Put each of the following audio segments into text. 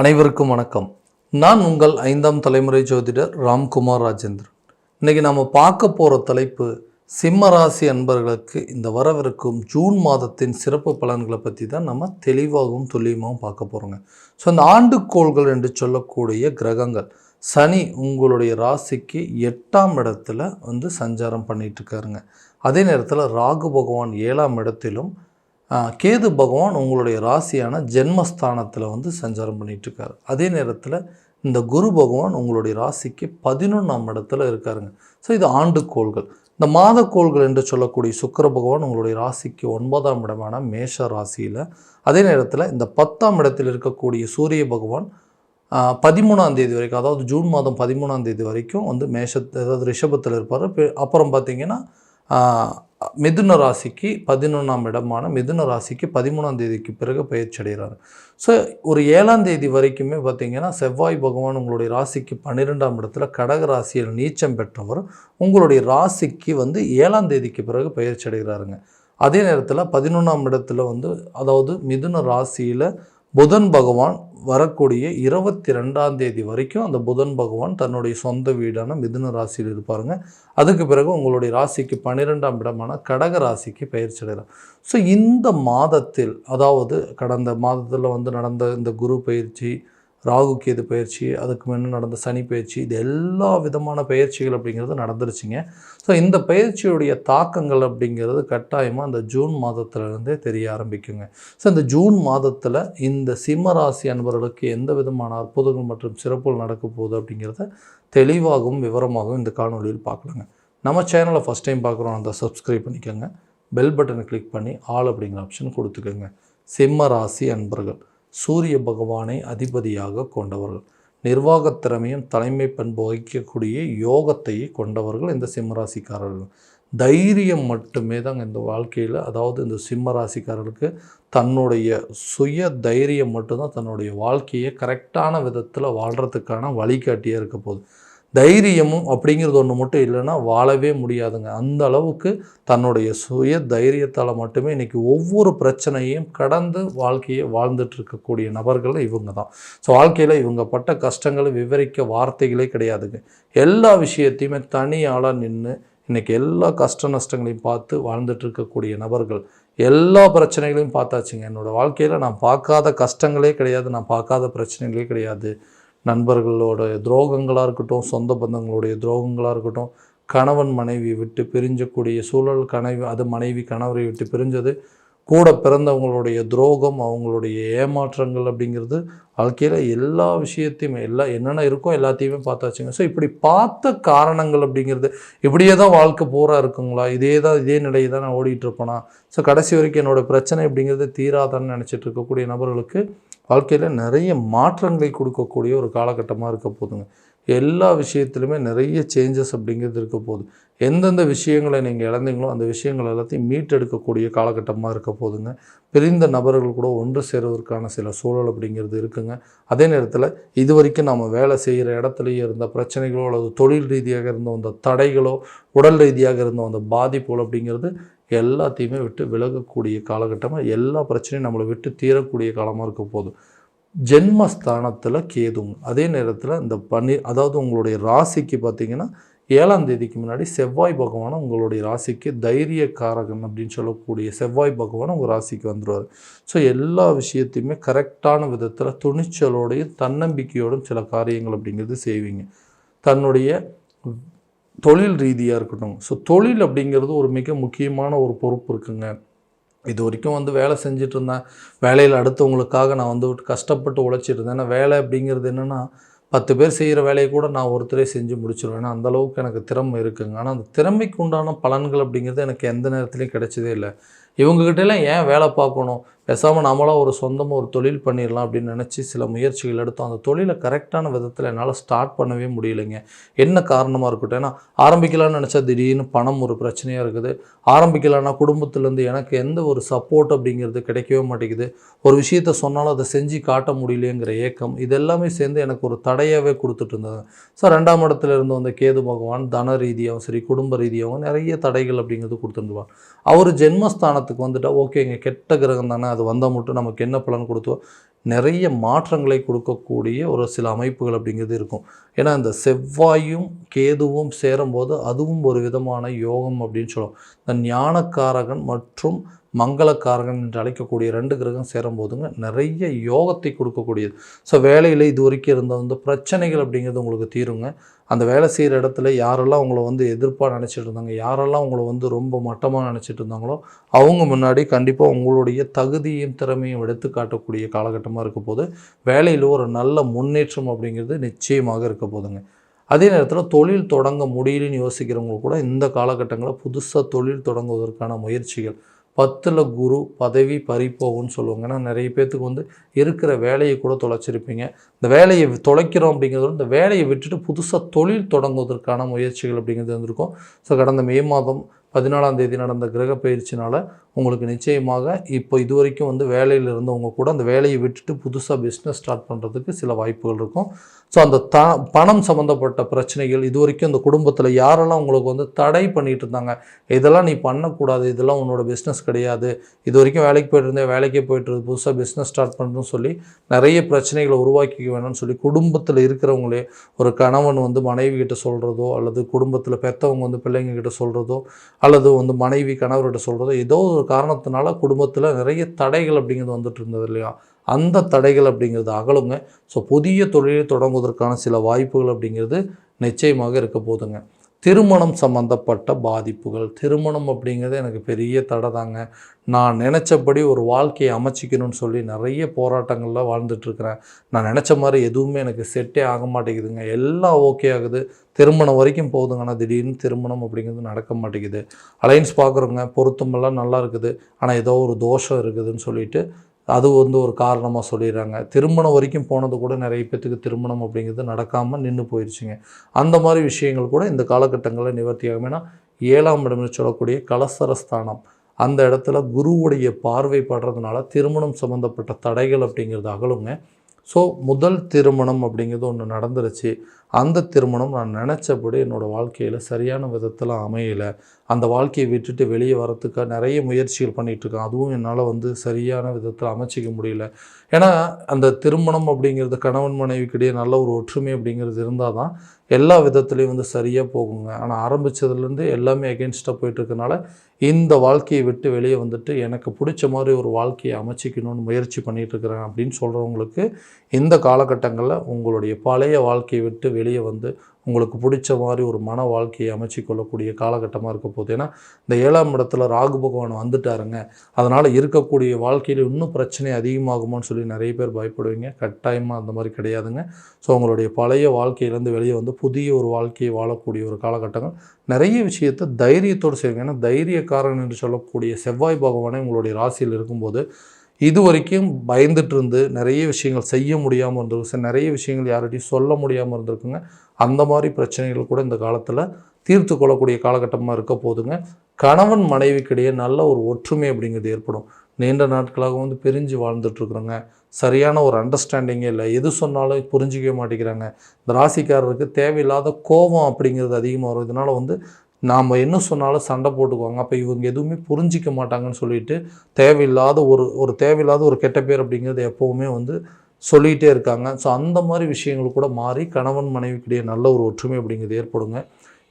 அனைவருக்கும் வணக்கம். நான் உங்கள் ஐந்தாம் தலைமுறை ஜோதிடர் ராம்குமார் ராஜேந்திரன். இன்றைக்கி நம்ம பார்க்க போகிற தலைப்பு சிம்ம ராசி அன்பர்களுக்கு இந்த வரவிருக்கும் ஜூன் மாதத்தின் சிறப்பு பலன்களை பற்றி தான் நம்ம தெளிவாகவும் துல்லியமாகவும் பார்க்க போகிறோங்க ஸோ அந்த ஆண்டுக்கோள்கள் என்று சொல்லக்கூடிய கிரகங்கள் சனி உங்களுடைய ராசிக்கு எட்டாம் இடத்துல வந்து சஞ்சாரம் பண்ணிகிட்ருக்காருங்க அதே நேரத்தில் ராகு பகவான் ஏழாம் இடத்திலும் கேது பகவான் உங்களுடைய ராசியான ஜென்மஸ்தானத்தில் வந்து சஞ்சாரம் பண்ணிகிட்ருக்காரு அதே நேரத்தில் இந்த குரு பகவான் உங்களுடைய ராசிக்கு பதினொன்றாம் இடத்துல இருக்காருங்க. ஸோ இது ஆண்டு கோள்கள் இந்த மாத கோள்கள் என்று சொல்லக்கூடிய சுக்கிர பகவான் உங்களுடைய ராசிக்கு ஒன்பதாம் இடமான மேஷ ராசியில். அதே நேரத்தில் இந்த பத்தாம் இடத்தில் இருக்கக்கூடிய சூரிய பகவான் பதிமூணாம் தேதி வரைக்கும் அதாவது ஜூன் மாதம் பதிமூணாம் தேதி வரைக்கும் வந்து மேஷ அதாவது ரிஷபத்தில் இருப்பார். அப்புறம் பார்த்திங்கன்னா மிதுன ராசிக்கு பதினொன்றாம் இடமான மிதுன ராசிக்கு பதிமூணாம் தேதிக்கு பிறகு பயிற்சி அடைகிறாரு. ஸோ ஒரு ஏழாம் தேதி வரைக்குமே பார்த்திங்கன்னா செவ்வாய் பகவான் உங்களுடைய ராசிக்கு பன்னிரெண்டாம் இடத்துல கடக ராசியில் நீச்சம் பெற்றவர் உங்களுடைய ராசிக்கு வந்து ஏழாம் தேதிக்கு பிறகு பயிற்சி அடைகிறாருங்க. அதே நேரத்தில் பதினொன்றாம் இடத்துல வந்து அதாவது மிதுன ராசியில் புதன் பகவான் வரக்கூடிய இருபத்தி ரெண்டாம் தேதி வரைக்கும் அந்த புதன் பகவான் தன்னுடைய சொந்த வீடான மிதுன ராசியில் இருப்பாருங்க. அதுக்கு பிறகு உங்களுடைய ராசிக்கு பன்னிரெண்டாம் இடமான கடக ராசிக்கு பயிற்சி அடைகிறார் ஸோ இந்த மாதத்தில் அதாவது கடந்த மாதத்தில் வந்து நடந்த இந்த குரு பயிற்சி ராகு கேது பயிற்சி அதுக்கு முன்ன நடந்த சனி பயிற்சி இது எல்லா விதமான பயிற்சிகள் அப்படிங்கிறது நடந்துருச்சுங்க. ஸோ இந்த பயிற்சியுடைய தாக்கங்கள் அப்படிங்கிறது கட்டாயமாக இந்த ஜூன் மாதத்துலேருந்தே தெரிய ஆரம்பிக்குங்க. ஸோ இந்த ஜூன் மாதத்தில் இந்த சிம்ம ராசி அன்பர்களுக்கு எந்த விதமான அற்புதங்கள் மற்றும் சிறப்புகள் நடக்க போகுது அப்படிங்கிறத தெளிவாகவும் விவரமாகவும் இந்த காணொலியில் பார்க்கலாங்க. நம்ம சேனலை ஃபஸ்ட் டைம் பார்க்குறோம் அந்த சப்ஸ்கிரைப் பண்ணிக்கோங்க. பெல் பட்டனை கிளிக் பண்ணி ஆல் அப்படிங்கிற ஆப்ஷன் கொடுத்துக்கோங்க. சிம்ம ராசி அன்பர்கள். சூரிய பகவானை அதிபதியாக கொண்டவர்கள். நிர்வாகத் திறமையும் தலைமை பண்பு வகிக்கக்கூடிய யோகத்தையே கொண்டவர்கள் இந்த சிம்மராசிக்காரர்கள். தைரியம் மட்டுமே தாங்க இந்த வாழ்க்கையில். அதாவது இந்த சிம்ம ராசிக்காரர்களுக்கு தன்னுடைய சுய தைரியம் மட்டும்தான் தன்னுடைய வாழ்க்கையை கரெக்டான விதத்தில் வாழ்கிறதுக்கான வழிகாட்டியாக இருக்க போகுது. தைரியமும் அப்படிங்கிறது ஒன்று மட்டும் இல்லைன்னா வாழவே முடியாதுங்க. அந்த அளவுக்கு தன்னுடைய சுய தைரியத்தால் மட்டுமே இன்றைக்கி ஒவ்வொரு பிரச்சனையும் கடந்து வாழ்க்கையை வாழ்ந்துட்டு இருக்கக்கூடிய நபர்கள் இவங்க தான் ஸோ வாழ்க்கையில் இவங்க பட்ட கஷ்டங்களை விவரிக்க வார்த்தைகளே கிடையாதுங்க. எல்லா விஷயத்தையுமே தனி ஆளாக நின்று இன்றைக்கி எல்லா கஷ்ட நஷ்டங்களையும் பார்த்து வாழ்ந்துட்டு இருக்கக்கூடிய நபர்கள் எல்லா பிரச்சனைகளையும் பார்த்தாச்சுங்க. என்னோடய வாழ்க்கையில் நான் பார்க்காத கஷ்டங்களே கிடையாது நான் பார்க்காத பிரச்சனைகளே கிடையாது. நண்பர்களோட துரோகங்களாக இருக்கட்டும் சொந்த பந்தங்களுடைய துரோகங்களாக இருக்கட்டும் கணவன் மனைவி விட்டு பிரிஞ்சக்கூடிய சூழல் கனவு அது மனைவி கணவரை விட்டு பிரிஞ்சது கூட பிறந்தவங்களுடைய துரோகம் அவங்களுடைய ஏமாற்றங்கள் அப்படிங்கிறது வாழ்க்கையில் எல்லா விஷயத்தையுமே எல்லா என்னென்ன இருக்கோ எல்லாத்தையுமே பார்த்தாச்சுங்க. ஸோ இப்படி பார்த்த காரணங்கள் அப்படிங்கிறது இப்படியே தான் வாழ்க்கை பூரா இருக்குங்களா? இதே தான் இதே நிலையை தான் நான் ஓடிட்டு இருப்பேனா? ஸோ கடைசி வரைக்கும் என்னோட பிரச்சனை அப்படிங்கிறது தீராதான்னு நினச்சிட்டு இருக்கக்கூடிய நபர்களுக்கு வாழ்க்கையில் நிறைய மாற்றங்களை கொடுக்கக்கூடிய ஒரு காலகட்டமாக இருக்க போதுங்க. எல்லா விஷயத்துலையுமே நிறைய சேஞ்சஸ் அப்படிங்கிறது இருக்க போகுது. எந்தெந்த விஷயங்களை நீங்கள் இழந்தீங்களோ அந்த விஷயங்கள் எல்லாத்தையும் மீட்டெடுக்கக்கூடிய காலகட்டமாக இருக்க போதுங்க. பிரிந்த நபர்கள் கூட ஒன்று சேருவதற்கான சில சூழல் அப்படிங்கிறது இருக்குங்க. அதே நேரத்தில் இது வரைக்கும் நம்ம வேலை செய்கிற இடத்துலையே இருந்த பிரச்சனைகளோ அல்லது தொழில் ரீதியாக இருந்த அந்த தடைகளோ உடல் ரீதியாக இருந்த அந்த பாதிப்புகள் அப்படிங்கிறது எல்லாத்தையுமே விட்டு விலகக்கூடிய காலகட்டமாக எல்லா பிரச்சனையும் நம்மளை விட்டு தீரக்கூடிய காலமாக இருக்க போதும் ஜென்மஸ்தானத்தில் கேதுங்க அதே நேரத்தில் இந்த பனி அதாவது உங்களுடைய ராசிக்கு பார்த்தீங்கன்னா ஏழாம் தேதிக்கு முன்னாடி செவ்வாய் பகவான் உங்களுடைய ராசிக்கு தைரியக்காரகன் அப்படின்னு சொல்லக்கூடிய செவ்வாய் பகவான் உங்கள் ராசிக்கு வந்துடுவார் ஸோ எல்லா விஷயத்தையுமே கரெக்டான விதத்தில் துணிச்சலோடையும் தன்னம்பிக்கையோடும் சில காரியங்கள் அப்படிங்கிறது செய்வீங்க. தன்னுடைய தொழில் ரீதியாக இருக்கட்டும். ஸோ தொழில் அப்படிங்கிறது ஒரு மிக முக்கியமான ஒரு பொறுப்பு இருக்குங்க. இது வரைக்கும் வந்து வேலை செஞ்சுட்டு இருந்தேன். வேலையில் அடுத்தவங்களுக்காக நான் வந்து கஷ்டப்பட்டு உழைச்சிட்டு இருந்தேன். ஏன்னா வேலை அப்படிங்கிறது என்னென்னா பத்து பேர் செய்கிற வேலையை கூட நான் ஒருத்தரே செஞ்சு முடிச்சிருவேன். ஏன்னா அந்த அளவுக்கு எனக்கு திறமை இருக்குங்க. ஆனால் அந்த திறமைக்கு உண்டான பலன்கள் அப்படிங்கிறது எனக்கு எந்த நேரத்துலையும் கிடைச்சதே இல்லை. இவங்ககிட்டலாம் ஏன் வேலை பார்க்கணும்? பேசாமல் நம்மளாம் ஒரு சொந்தமாக ஒரு தொழில் பண்ணிடலாம் அப்படின்னு நினச்சி சில முயற்சிகள் எடுத்தோம். அந்த தொழிலை கரெக்டான விதத்தில் என்னால் ஸ்டார்ட் பண்ணவே முடியலைங்க. என்ன காரணமாக இருக்கட்டும்? ஏன்னா ஆரம்பிக்கலாம்னு நினச்சா திடீர்னு பணம் ஒரு பிரச்சனையாக இருக்குது. ஆரம்பிக்கலான்னா குடும்பத்துலேருந்து எனக்கு எந்த ஒரு சப்போர்ட் அப்படிங்கிறது கிடைக்கவே மாட்டேங்குது. ஒரு விஷயத்த சொன்னாலும் அதை செஞ்சு காட்ட முடியலையேங்கிற ஏக்கம். இதெல்லாமே சேர்ந்து எனக்கு ஒரு தடையாகவே கொடுத்துட்டு இருந்தது. ஸோ ரெண்டாம் இடத்துல இருந்து வந்த கேது பகவான் தன ரீதியாகவும் சரி குடும்ப ரீதியாகவும் நிறைய தடைகள் அப்படிங்கிறது கொடுத்துருந்துவார் அவர் ஜென்மஸ்தானத்துக்கு வந்துட்டால் ஓகேங்க கெட்ட கிரகம் தானே அது வந்தால் மட்டும் நமக்கு என்ன பலன் கொடுத்தோம் நிறைய மாற்றங்களை கொடுக்கக்கூடிய ஒரு சில அமைப்புகள் அப்படிங்கிறது இருக்கும். ஏன்னா இந்த செவ்வாயும் கேதுவும் சேரும்போது அதுவும் ஒரு விதமான யோகம் அப்படின்னு சொல்லுவோம். இந்த ஞானக்காரகன் மற்றும் மங்களக்காரகன் என்று அழைக்கக்கூடிய ரெண்டு கிரகம் சேரும்போதுங்க நிறைய யோகத்தை கொடுக்கக்கூடியது. ஸோ வேலையில் இது வரைக்கும் இருந்த வந்து பிரச்சனைகள் அப்படிங்கிறது உங்களுக்கு தீருங்க. அந்த வேலை செய்கிற இடத்துல யாரெல்லாம் உங்களை வந்து எதிர்ப்பாக நினச்சிட்டு இருந்தாங்க யாரெல்லாம் உங்களை வந்து ரொம்ப மட்டமாக நினச்சிட்டு இருந்தாங்களோ அவங்க முன்னாடி கண்டிப்பாக உங்களுடைய தகுதியும் திறமையும் எடுத்து காட்டக்கூடிய காலகட்டமாக இருக்க போது வேலையில் ஒரு நல்ல முன்னேற்றம் அப்படிங்கிறது நிச்சயமாக இருக்க போதுங்க. அதே நேரத்தில் தொழில் தொடங்க முடியலன்னு யோசிக்கிறவங்க கூட இந்த காலகட்டங்களில் புதுசாக தொழில் தொடங்குவதற்கான முயற்சிகள் பத்தில் குரு பதவி பறிப்போகும்னு சொல்லுவாங்க. ஏன்னா நிறைய பேர்த்துக்கு வந்து இருக்கிற வேலையை கூட தொலைச்சிருப்பீங்க. இந்த வேலையை தொலைக்கிறோம் அப்படிங்கிறது இந்த வேலையை விட்டுட்டு புதுசாக தொழில் தொடங்குவதற்கான முயற்சிகள் அப்படிங்கிறது வந்திருக்கும் ஸோ கடந்த மே மாதம் பதினாலாம் தேதி நடந்த கிரக பயிற்சினால் உங்களுக்கு நிச்சயமாக இப்போ இது வரைக்கும் வந்து வேலையில் இருந்தவங்க கூட அந்த வேலையை விட்டுட்டு புதுசாக பிஸ்னஸ் ஸ்டார்ட் பண்ணுறதுக்கு சில வாய்ப்புகள் இருக்கும். ஸோ அந்த த பணம் சம்மந்தப்பட்ட பிரச்சனைகள் இது வரைக்கும் இந்த குடும்பத்தில் யாரெல்லாம் உங்களுக்கு வந்து தடை பண்ணிட்டு இருந்தாங்க இதெல்லாம் நீ பண்ணக்கூடாது இதெல்லாம் உன்னோட பிஸ்னஸ் கிடையாது. இது வரைக்கும் வேலைக்கு போயிட்டு இருந்தேன் வேலைக்கே போயிட்டு இருக்கு புதுசாக பிஸ்னஸ் ஸ்டார்ட் பண்ணணும்னு சொல்லி நிறைய பிரச்சனைகளை உருவாக்கிக்க வேணும்னு சொல்லி குடும்பத்தில் இருக்கிறவங்களே ஒரு கணவன் வந்து மனைவி கிட்ட சொல்கிறதோ அல்லது குடும்பத்தில் பெற்றவங்க வந்து பிள்ளைங்க கிட்ட சொல்கிறதோ அல்லது வந்து மனைவி கணவர்கிட்ட சொல்கிறதோ ஏதோ ஒரு காரணத்தினால குடும்பத்தில் நிறைய தடைகள் அப்படிங்கிறது வந்துட்டு இருந்தது இல்லையா? அந்த தடைகள் அப்படிங்கிறது அகலுங்க. ஸோ புதிய தொழிலை போவதற்கான சில வாய்ப்புகள் அப்படிங்கிறது நிச்சயமாக இருக்க போதுங்க. திருமணம் சம்மந்தப்பட்ட பாதிப்புகள். திருமணம் அப்படிங்கிறது எனக்கு பெரிய தடை தாங்க. நான் நினச்சபடி ஒரு வாழ்க்கையை அமைச்சிக்கணும்னு சொல்லி நிறைய போராட்டங்களில் வாழ்ந்துட்டுருக்கிறேன். நான் நினச்ச மாதிரி எதுவுமே எனக்கு செட்டே ஆக மாட்டேங்குதுங்க. எல்லாம் ஓகே ஆகுது. திருமணம் வரைக்கும் போகுதுங்க ஆனால் திடீர்னு திருமணம் அப்படிங்கிறது நடக்க மாட்டேங்குது. அலைன்ஸ் பார்க்குறோங்க பொருத்தமெல்லாம் நல்லா இருக்குது. ஆனால் ஏதோ ஒரு தோஷம் இருக்குதுன்னு சொல்லிட்டு அது வந்து ஒரு காரணமாக சொல்லிடுறாங்க. திருமணம் வரைக்கும் போனது கூட நிறைய பேர்த்துக்கு திருமணம் அப்படிங்கிறது நடக்காமல் நின்று போயிடுச்சுங்க அந்த மாதிரி விஷயங்கள் கூட இந்த காலகட்டங்களில் நிவர்த்தி ஆகும் ஏன்னா ஏழாம் இடம்னு சொல்லக்கூடிய கலசரஸ்தானம் அந்த இடத்துல குருவுடைய பார்வை படுறதுனால திருமணம் சம்மந்தப்பட்ட தடைகள் அப்படிங்கிறது அகலுங்க. ஸோ முதல் திருமணம் அப்படிங்கிறது ஒன்று நடந்துருச்சு. அந்த திருமணம் நான் நினச்சபடி என்னோடய வாழ்க்கையில் சரியான விதத்தில் அமையலை. அந்த வாழ்க்கையை விட்டுட்டு வெளியே வரத்துக்காக நிறைய முயற்சிகள் பண்ணிகிட்ருக்கேன் அதுவும் என்னால் வந்து சரியான விதத்தில் அமைச்சிக்க முடியல. ஏன்னா அந்த திருமணம் அப்படிங்கிறது கணவன் மனைவிக்கிடையே நல்ல ஒரு ஒற்றுமை அப்படிங்கிறது இருந்தால் தான் எல்லா விதத்துலேயும் வந்து சரியாக போகுங்க. ஆனால் ஆரம்பித்ததுலேருந்து எல்லாமே எகென்ஸ்டாக போயிட்டுருக்கனால இந்த வாழ்க்கையை விட்டு வெளியே வந்துட்டு எனக்கு பிடிச்ச மாதிரி ஒரு வாழ்க்கையை அமைச்சிக்கணும்னு முயற்சி பண்ணிகிட்ருக்கிறேன் அப்படின்னு சொல்கிறவங்களுக்கு இந்த காலகட்டங்களில் உங்களுடைய பழைய வாழ்க்கையை விட்டு வெளியே வந்து உங்களுக்கு பிடிச்ச மாதிரி ஒரு மன வாழ்க்கையை அமைச்சு கொள்ளக்கூடிய காலகட்டமாக இருக்க போகுது. ஏன்னா இந்த ஏழாம் இடத்துல ராகு பகவான் வந்துட்டாருங்க. அதனால் இருக்கக்கூடிய வாழ்க்கையில் இன்னும் பிரச்சனை அதிகமாகுமான்னு சொல்லி நிறைய பேர் பயப்படுவீங்க. கட்டாயமாக அந்த மாதிரி கிடையாதுங்க. ஸோ உங்களுடைய பழைய வாழ்க்கையிலேருந்து வெளியே வந்து புதிய ஒரு வாழ்க்கையை வாழக்கூடிய ஒரு காலகட்டங்கள். நிறைய விஷயத்தை தைரியத்தோடு செய்வீங்க ஏன்னா தைரியக்காரன் என்று சொல்லக்கூடிய செவ்வாய் பகவானே உங்களுடைய ராசியில் இருக்கும்போது இது வரைக்கும் பயந்துட்டு இருந்து நிறைய விஷயங்கள் செய்ய முடியாமல் இருந்திருக்கு. சார் நிறைய விஷயங்கள் யார்கிட்டையும் சொல்ல முடியாமல் இருந்திருக்குங்க. அந்த மாதிரி பிரச்சனைகள் கூட இந்த காலத்தில் தீர்த்து கொள்ளக்கூடிய காலகட்டமாக இருக்க போதுங்க. கணவன் மனைவிக்கிடையே நல்ல ஒரு ஒற்றுமை அப்படிங்கிறது ஏற்படும். நீண்ட நாட்களாக வந்து பிரிஞ்சு வாழ்ந்துட்டுருக்குறோங்க. சரியான ஒரு அண்டர்ஸ்டாண்டிங்கே இல்லை. எது சொன்னாலும் புரிஞ்சிக்கவே மாட்டேங்கிறாங்க. இந்த ராசிக்காரருக்கு தேவையில்லாத கோபம் அப்படிங்கிறது அதிகமாக வரும். இதனால் வந்து நாம் என்ன சொன்னாலும் சண்டை போட்டுக்குவாங்க. அப்போ இவங்க எதுவுமே புரிஞ்சிக்க மாட்டாங்கன்னு சொல்லிட்டு தேவையில்லாத ஒரு ஒரு தேவையில்லாத ஒரு கெட்ட பேர் அப்படிங்கிறது எப்போவுமே வந்து சொல்லிகிட்டே இருக்காங்க. ஸோ அந்த மாதிரி விஷயங்கள் கூட மாறி கணவன் மனைவிக்கிடையே நல்ல ஒரு ஒற்றுமை அப்படிங்கிறது ஏற்படுங்க.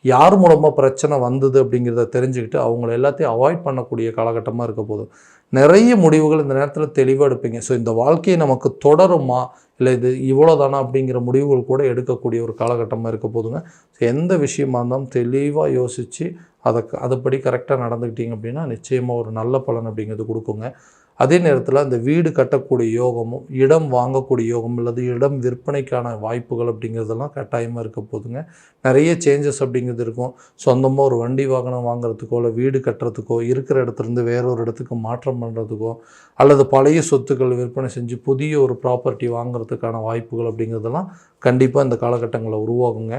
யார் மூலமாக பிரச்சனை வந்தது அப்படிங்கிறத தெரிஞ்சுக்கிட்டு அவங்கள எல்லாத்தையும் அவாய்ட் பண்ணக்கூடிய காலகட்டமாக இருக்க போதும் நிறைய முடிவுகள் இந்த நேரத்தில் தெளிவாக எடுப்பீங்க. ஸோ இந்த வாழ்க்கையை நமக்கு தொடருமா? இல்லை இது இவ்வளோதானா அப்படிங்கிற முடிவுகள் கூட எடுக்கக்கூடிய ஒரு காலகட்டமாக இருக்க போதுங்க ஸோ எந்த விஷயமா இருந்தாலும் தெளிவாக யோசித்து அதை அதுபடி கரெக்டாக நடந்துக்கிட்டீங்க அப்படின்னா நிச்சயமாக ஒரு நல்ல பலன் அப்படிங்கிறது கொடுக்குங்க. அதே நேரத்தில் அந்த வீடு கட்டக்கூடிய யோகமும் இடம் வாங்கக்கூடிய யோகம் அல்லது இடம் விற்பனைக்கான வாய்ப்புகள் அப்படிங்கிறதெல்லாம் கட்டாயமாக இருக்க போதுங்க. நிறைய சேஞ்சஸ் அப்படிங்கிறது இருக்கும். சொந்தமாக ஒரு வண்டி வாகனம் வாங்குறதுக்கோ இல்லை வீடு கட்டுறதுக்கோ இருக்கிற இடத்துலேருந்து வேறொரு இடத்துக்கு மாற்றம் பண்ணுறதுக்கோ அல்லது பழைய சொத்துக்கள் விற்பனை செஞ்சு புதிய ஒரு ப்ராப்பர்ட்டி வாங்குறதுக்கான வாய்ப்புகள் அப்படிங்கிறதெல்லாம் கண்டிப்பாக இந்த காலகட்டங்களில் உருவாகுங்க.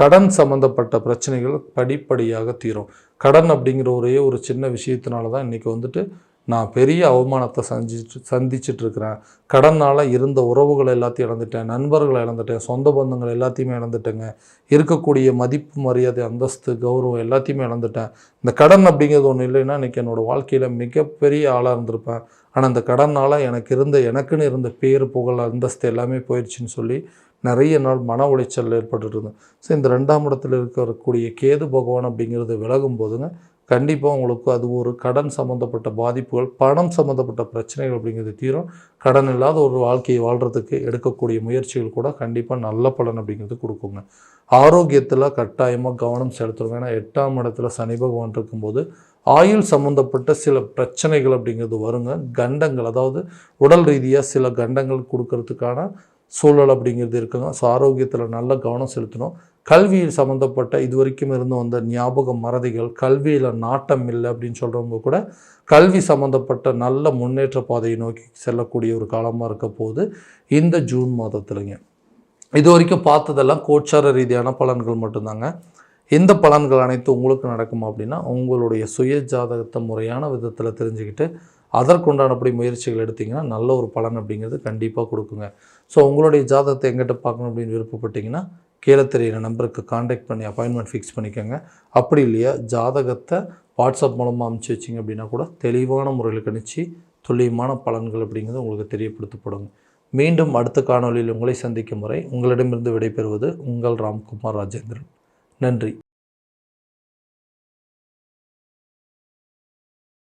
கடன் சம்மந்தப்பட்ட பிரச்சனைகள் படிப்படியாக தீரும். கடன் அப்படிங்கிற ஒரே ஒரு சின்ன விஷயத்தினால தான் இன்றைக்கி வந்துட்டு நான் பெரிய அவமானத்தை சந்திச்சு சந்திச்சுட்டு இருக்கிறேன் கடனால் இருந்த உறவுகளை எல்லாத்தையும் இழந்துட்டேன். நண்பர்களை இழந்துட்டேன். சொந்த பந்தங்கள் எல்லாத்தையுமே இழந்துட்டேங்க. இருக்கக்கூடிய மதிப்பு மரியாதை அந்தஸ்து கௌரவம் எல்லாத்தையுமே இழந்துட்டேன். இந்த கடன் அப்படிங்கிறது ஒன்று இல்லைன்னா இன்றைக்கி என்னோடய வாழ்க்கையில் மிகப்பெரிய ஆளாக இருந்திருப்பேன். ஆனால் அந்த கடனால் எனக்கு இருந்த எனக்குன்னு இருந்த பேர் புகழ் அந்தஸ்து எல்லாமே போயிடுச்சுன்னு சொல்லி நிறைய நாள் மன உளைச்சல் ஏற்பட்டுட்டு இருந்தேன். ஸோ இந்த ரெண்டாம் இடத்துல இருக்கக்கூடிய கேது பகவான் அப்படிங்கிறது விலகும் போதுங்க கண்டிப்பாக உங்களுக்கு அது ஒரு கடன் சம்மந்தப்பட்ட பாதிப்புகள் பணம் சம்மந்தப்பட்ட பிரச்சனைகள் அப்படிங்கிறது தீரும். கடன் இல்லாத ஒரு வாழ்க்கையை வாழ்கிறதுக்கு எடுக்கக்கூடிய முயற்சிகள் கூட கண்டிப்பாக நல்ல பலன் அப்படிங்கிறது கொடுக்குங்க. ஆரோக்கியத்தில் கட்டாயமாக கவனம் செலுத்தணும். ஏன்னா எட்டாம் இடத்துல சனி பகவான் இருக்கும்போது ஆயுள் சம்மந்தப்பட்ட சில பிரச்சனைகள் அப்படிங்கிறது வருங்க. கண்டங்கள் அதாவது உடல் ரீதியாக சில கண்டங்கள் கொடுக்கறதுக்கான சூழல் அப்படிங்கிறது இருக்குங்க. ஸோ ஆரோக்கியத்தில் நல்ல கவனம் செலுத்தணும். கல்வியில் சம்மந்தப்பட்ட இது வரைக்கும் இருந்து வந்த ஞாபக மறதிகள் கல்வியில் நாட்டம் இல்லை அப்படின்னு சொல்கிறவங்க கூட கல்வி சம்மந்தப்பட்ட நல்ல முன்னேற்ற பாதையை நோக்கி செல்லக்கூடிய ஒரு காலமாக இருக்க போது இந்த ஜூன் மாதத்துலங்க. இது வரைக்கும் பார்த்ததெல்லாம் கோச்சார ரீதியான பலன்கள் மட்டும்தாங்க. இந்த பலன்கள் அனைத்தும் உங்களுக்கு நடக்குமா அப்படின்னா உங்களுடைய சுய ஜாதகத்தை முறையான விதத்தில் தெரிஞ்சுக்கிட்டு அதற்குண்டானப்படி முயற்சிகள் எடுத்திங்கன்னா நல்ல ஒரு பலன் அப்படிங்கிறது கண்டிப்பாக கொடுக்குங்க. ஸோ உங்களுடைய ஜாதகத்தை எங்கிட்ட பார்க்கணும் அப்படின்னு விருப்பப்பட்டீங்கன்னா கீழே தெரியிற நம்பருக்கு காண்டாக்ட் பண்ணி அப்பாயின்மெண்ட் ஃபிக்ஸ் பண்ணிக்கோங்க. அப்படி இல்லையா ஜாதகத்தை வாட்ஸ்அப் மூலமாக அனுப்பிச்சி வச்சிங்க அப்படின்னா கூட தெளிவான முறையில் கணிச்சு துல்லியமான பலன்கள் அப்படிங்கிறது உங்களுக்கு தெரியப்படுத்தப்படும் மீண்டும் அடுத்த காணொளியில் உங்களை சந்திக்கும் முறை உங்களிடமிருந்து விடைபெறுவது உங்கள் ராம்குமார் ராஜேந்திரன். நன்றி.